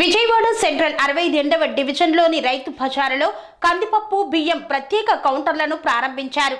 Vijayawada central అరవై రెండవ డివిజన్లోని రైతు బజారులో కందిపప్పు బియ్యం ప్రత్యేక కౌంటర్లను ప్రారంభించారు.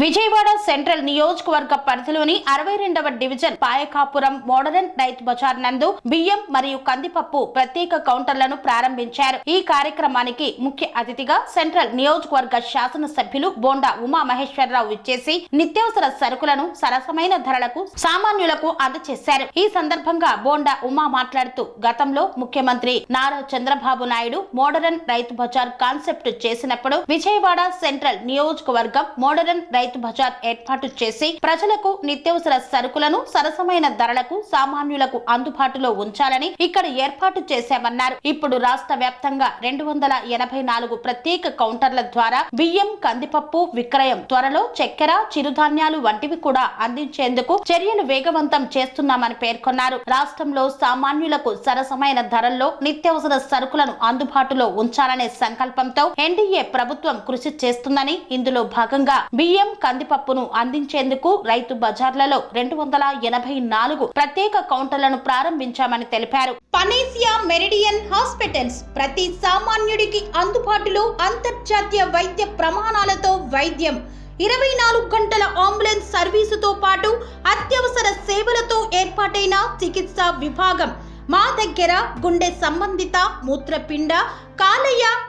విజయవాడ సెంట్రల్ నియోజకవర్గ పరిధిలోని అరవై రెండవ డివిజన్ పాయకాపురం మోడరన్ రైతు బజార్ నందు బియ్యం మరియు కందిపప్పు ప్రత్యేక కౌంటర్లను ప్రారంభించారు. ఈ కార్యక్రమానికి ముఖ్య అతిథిగా సెంట్రల్ నియోజకవర్గ శాసన సభ్యులు బోండా ఉమా మహేశ్వరరావు ఇచ్చేసి నిత్యావసర సరుకులను సరసమైన ధరలకు సామాన్యులకు అందజేశారు ఈ సందర్భంగా బోండా ఉమా మాట్లాడుతూ గతంలో ముఖ్యమంత్రి నారా చంద్రబాబు నాయుడు మోడరన్ రైతు బజార్ కాన్సెప్ట్ చేసినప్పుడు విజయవాడ సెంట్రల్ నియోజకవర్గం మోడరన్ రైతు రైతు బజార్ ఏర్పాటు చేసి ప్రజలకు నిత్యావసర సరుకులను సరసమైన ధరలకు సామాన్యులకు అందుబాటులో ఉంచాలని ఇక్కడ ఏర్పాటు చేశామన్నారు. ఇప్పుడు రాష్ట్ర వ్యాప్తంగా రెండు వందల ఎనభై నాలుగు ప్రత్యేక కౌంటర్ల ద్వారా బియ్యం కందిపప్పు విక్రయం త్వరలో చక్కెర చిరుధాన్యాలు వంటివి కూడా అందించేందుకు చర్యలు వేగవంతం చేస్తున్నామని పేర్కొన్నారు. రాష్ట్రంలో సామాన్యులకు సరసమైన ధరల్లో నిత్యావసర సరుకులను అందుబాటులో ఉంచాలనే సంకల్పంతో ఎన్డీఏ ప్రభుత్వం కృషి చేస్తుందని ఇందులో భాగంగా బియ్యం కందిపప్పును అందించేందుకు రైతు బజార్లలో రెండు వందల ఎనభై నాలుగు ప్రత్యేక కౌంటర్లను ప్రారంభించామని తెలిపారు. పనేసియా మెరిడియన్ హాస్పిటల్స్ ప్రతి సామాన్యుడికి అందుబాటులో అంతర్జాతీయ వైద్య ప్రమాణాలతో వైద్యం. ఇరవై నాలుగు గంటల అంబులెన్స్ సర్వీసుతో పాటు అత్యవసర సేవలతో ఏర్పాటైన చికిత్సా విభాగం. మా దగ్గర గుండె సంబంధిత మూత్రపిండ కాలయ్య